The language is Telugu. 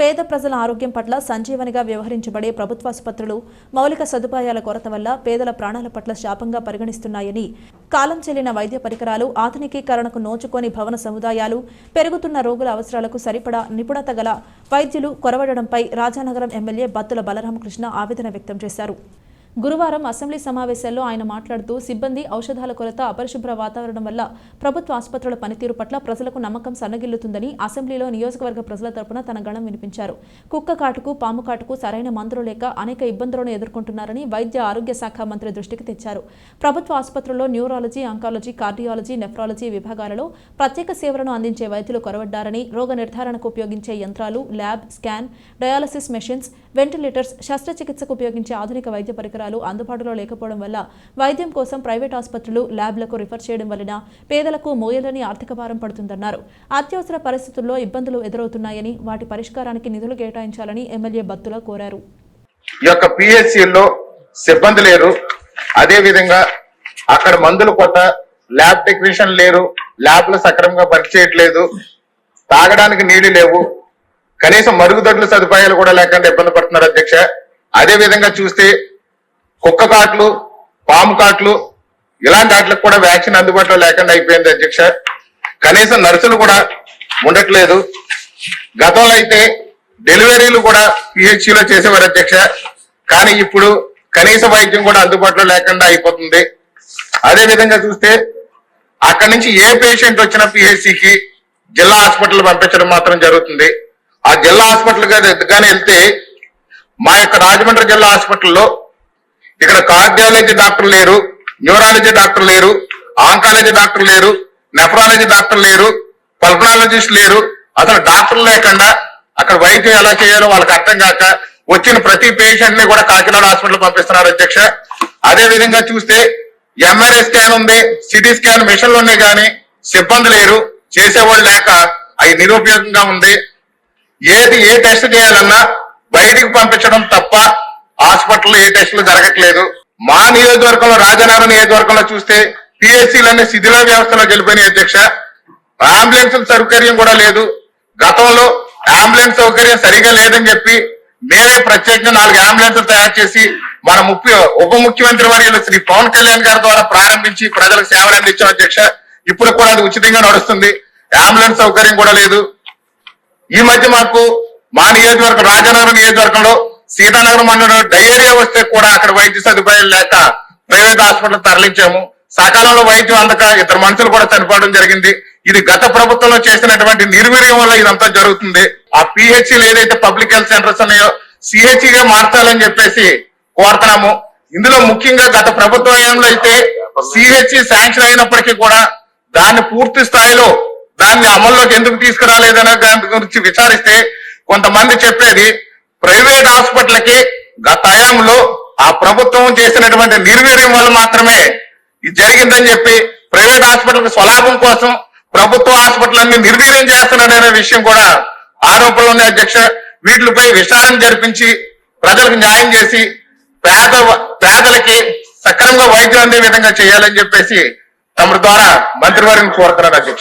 పేద ప్రజల ఆరోగ్యం పట్ల సంజీవనిగా వ్యవహరించబడే ప్రభుత్వాసుపత్రులు మౌలిక సదుపాయాల కొరత వల్ల పేదల ప్రాణాల పట్ల శాపంగా పరిగణిస్తున్నాయని కాలం చెల్లిన వైద్య పరికరాలు ఆధునికీకరణకు నోచుకొని భవన సముదాయాలు పెరుగుతున్న రోగుల అవసరాలకు సరిపడా నిపుణత గల వైద్యులు కొరవడడంపై రాజానగరం ఎమ్మెల్యే బత్తుల బలరామకృష్ణ ఆవేదన వ్యక్తం చేశారు. గురువారం అసెంబ్లీ సమావేశాల్లో ఆయన మాట్లాడుతూ సిబ్బంది ఔషధాల కొరత అపరిశుభ్ర వాతావరణం వల్ల ప్రభుత్వ ఆసుపత్రుల పనితీరు పట్ల ప్రజలకు నమ్మకం సన్నగిల్లుతుందని అసెంబ్లీలో నియోజకవర్గ ప్రజల తరపున తన గళం వినిపించారు. కుక్క కాటుకు పాము కాటుకు సరైన మందులు లేక అనేక ఇబ్బందులను ఎదుర్కొంటున్నారని వైద్య ఆరోగ్య శాఖ మంత్రి దృష్టికి తెచ్చారు. ప్రభుత్వ ఆసుపత్రుల్లో న్యూరాలజీ అంకాలజీ కార్డియాలజీ నెఫ్రాలజీ విభాగాలలో ప్రత్యేక సేవలను అందించే వైద్యులు కొరవడ్డారని రోగ నిర్ధారణకు ఉపయోగించే యంత్రాలు lab scan dialysis machines ventilators శస్త్రచికిత్సకు ఉపయోగించే ఆధునిక వైద్య పరికరాలు అందుబాటులో లేకపోవడం వల్ల వైద్యం కోసం ప్రైవేట్ ఆసుపత్రులు ల్యాబ్లకు రిఫర్ చేయడం వలన పేదలకు మోయలని ఆర్థిక భారం పడుతుందన్నారు. అత్యవసర పరిస్థితుల్లో ఇబ్బందులు ఎదురవుతున్నాయని వాటి పరిష్కారానికి నిధులు కేటాయించాలని ఎమ్మెల్యే బత్తుల కోరారు. ఈ యొక్క పిహెచ్సిలో సిబ్బంది లేరు. అదే విధంగా అక్కడ మందులు కొట్ట ల్యాబ్ టెక్నీషియన్ లేరు. ల్యాబ్లు సక్రమంగా పనిచేయట్లేదు. తాగడానికి నీళ్ళు లేవు. కనీసం మరుగుదొడ్ల సదుపాయాలు కూడా లేకుండా ఇబ్బంది పడుతున్నారు అధ్యక్ష. అదే విధంగా చూస్తే కుక్క కాట్లు పాము కాట్లు ఇలాంటి వాటికి కూడా వ్యాక్సిన్ అందుబాటులో లేకుండా అయిపోయింది అధ్యక్ష. కనీసం నర్సులు కూడా ఉండట్లేదు. గతంలో అయితే డెలివరీలు కూడా పిహెచ్సిలో చేసేవారు అధ్యక్ష. కానీ ఇప్పుడు కనీస వైద్యం కూడా అందుబాటులో లేకుండా అయిపోతుంది. అదే విధంగా చూస్తే అక్కడి నుంచి ఏ పేషెంట్ వచ్చినా పిహెచ్సికి జిల్లా హాస్పిటల్ పంపించడం మాత్రం జరుగుతుంది. ఆ జిల్లా హాస్పిటల్ కానీ వెళ్తే మా యొక్క రాజమండ్రి జిల్లా హాస్పిటల్లో ఇక్కడ కార్డియాలజీ డాక్టర్ లేరు న్యూరాలజీ డాక్టర్ లేరు ఆంకాలజీ డాక్టర్ లేరు నెఫ్రాలజీ డాక్టర్ లేరు పల్మనాలజిస్ట్ లేరు. అసలు డాక్టర్ లేకుండా అక్కడ వైద్యం ఎలా చేయాలో వాళ్ళకి అర్థం కాక వచ్చిన ప్రతి పేషెంట్ని కూడా కాకినాడ హాస్పిటల్ పంపిస్తున్నారు అధ్యక్ష. అదే విధంగా చూస్తే ఎంఆర్ఐ స్కాన్ ఉంది సిటీ స్కాన్ మిషన్లు ఉన్నాయి కానీ సిబ్బంది లేరు. చేసేవాళ్ళు లేక అవి నిరుపయోగంగా ఉంది. ఏది ఏ టెస్ట్ చేయాలన్నా బయటికి పంపించడం తప్ప హాస్పిటల్ ఏ టెస్టులు జరగట్లేదు. మా నియోజకవర్గంలో రాజనగరం నియోజకవర్గంలో చూస్తే పిఎస్సీలన్నీ శిథిల వ్యవస్థలో గెలిపోయిన అధ్యక్ష. అంబులెన్స్ సౌకర్యం కూడా లేదు. గతంలో అంబులెన్స్ సౌకర్యం సరిగా లేదని చెప్పి మేమే ప్రత్యేకంగా నాలుగు అంబులెన్స్లు తయారు చేసి మన ముఖ్య ఉప ముఖ్యమంత్రి వర్యులు శ్రీ పవన్ కళ్యాణ్ గారి ద్వారా ప్రారంభించి ప్రజలకు సేవలు అందించిన అధ్యక్ష. ఇప్పుడు కూడా అది ఉచితంగా నడుస్తుంది. అంబులెన్స్ సౌకర్యం కూడా లేదు. ఈ మధ్య మాకు మా నియోజకవర్గం రాజనగరం నియోజకవర్గంలో సీతానగరం మండలంలో డయేరియా వస్తే కూడా అక్కడ వైద్య సదుపాయాలు లేక ప్రైవేట్ హాస్పిటల్ తరలించాము. సకాలంలో వైద్యం అందక ఇద్దరు మనుషులు కూడా చనిపోవడం జరిగింది. ఇది గత ప్రభుత్వంలో చేసినటువంటి నిర్వీర్యం వల్ల ఇదంతా జరుగుతుంది. ఆ పిహెచ్లు ఏదైతే పబ్లిక్ హెల్త్ సెంటర్స్ ఉన్నాయో CHE మార్చాలని చెప్పేసి కోరుతున్నాము. ఇందులో ముఖ్యంగా గత ప్రభుత్వంలో అయితే సిహెచ్ఈ శాంక్షన్ అయినప్పటికీ కూడా దాన్ని పూర్తి స్థాయిలో దాన్ని అమల్లోకి ఎందుకు తీసుకురాలేదనే దాని గురించి విచారిస్తే కొంతమంది చెప్పేది ప్రైవేట్ హాస్పిటల్కి గత హయాంలో ఆ ప్రభుత్వం చేసినటువంటి నిర్వీర్యం వల్ల మాత్రమే ఇది జరిగిందని చెప్పి ప్రైవేట్ హాస్పిటల్ స్వలాభం కోసం ప్రభుత్వ హాస్పిటల్ అన్ని నిర్వీర్యం చేస్తున్నాడనే విషయం కూడా ఆరోపణలు ఉన్నాయి అధ్యక్ష వీటిపై విచారణ జరిపించి ప్రజలకు న్యాయం చేసి పేద పేదలకి సక్రమంగా వైద్యం అందే విధంగా చేయాలని చెప్పేసి తమ ద్వారా మంత్రివర్గం కోరుతున్నారు అధ్యక్ష.